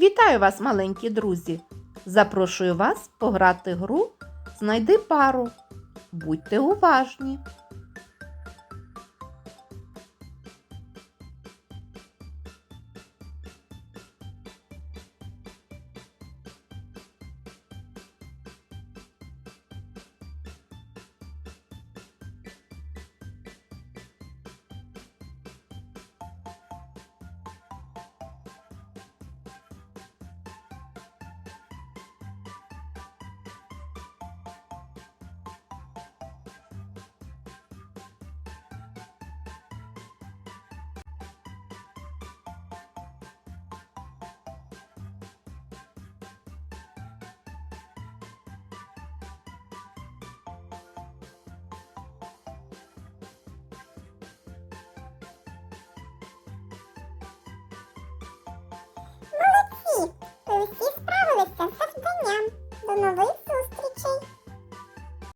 Вітаю вас, маленькі друзі! Запрошую вас пограти гру Знайди пару. Будьте уважні.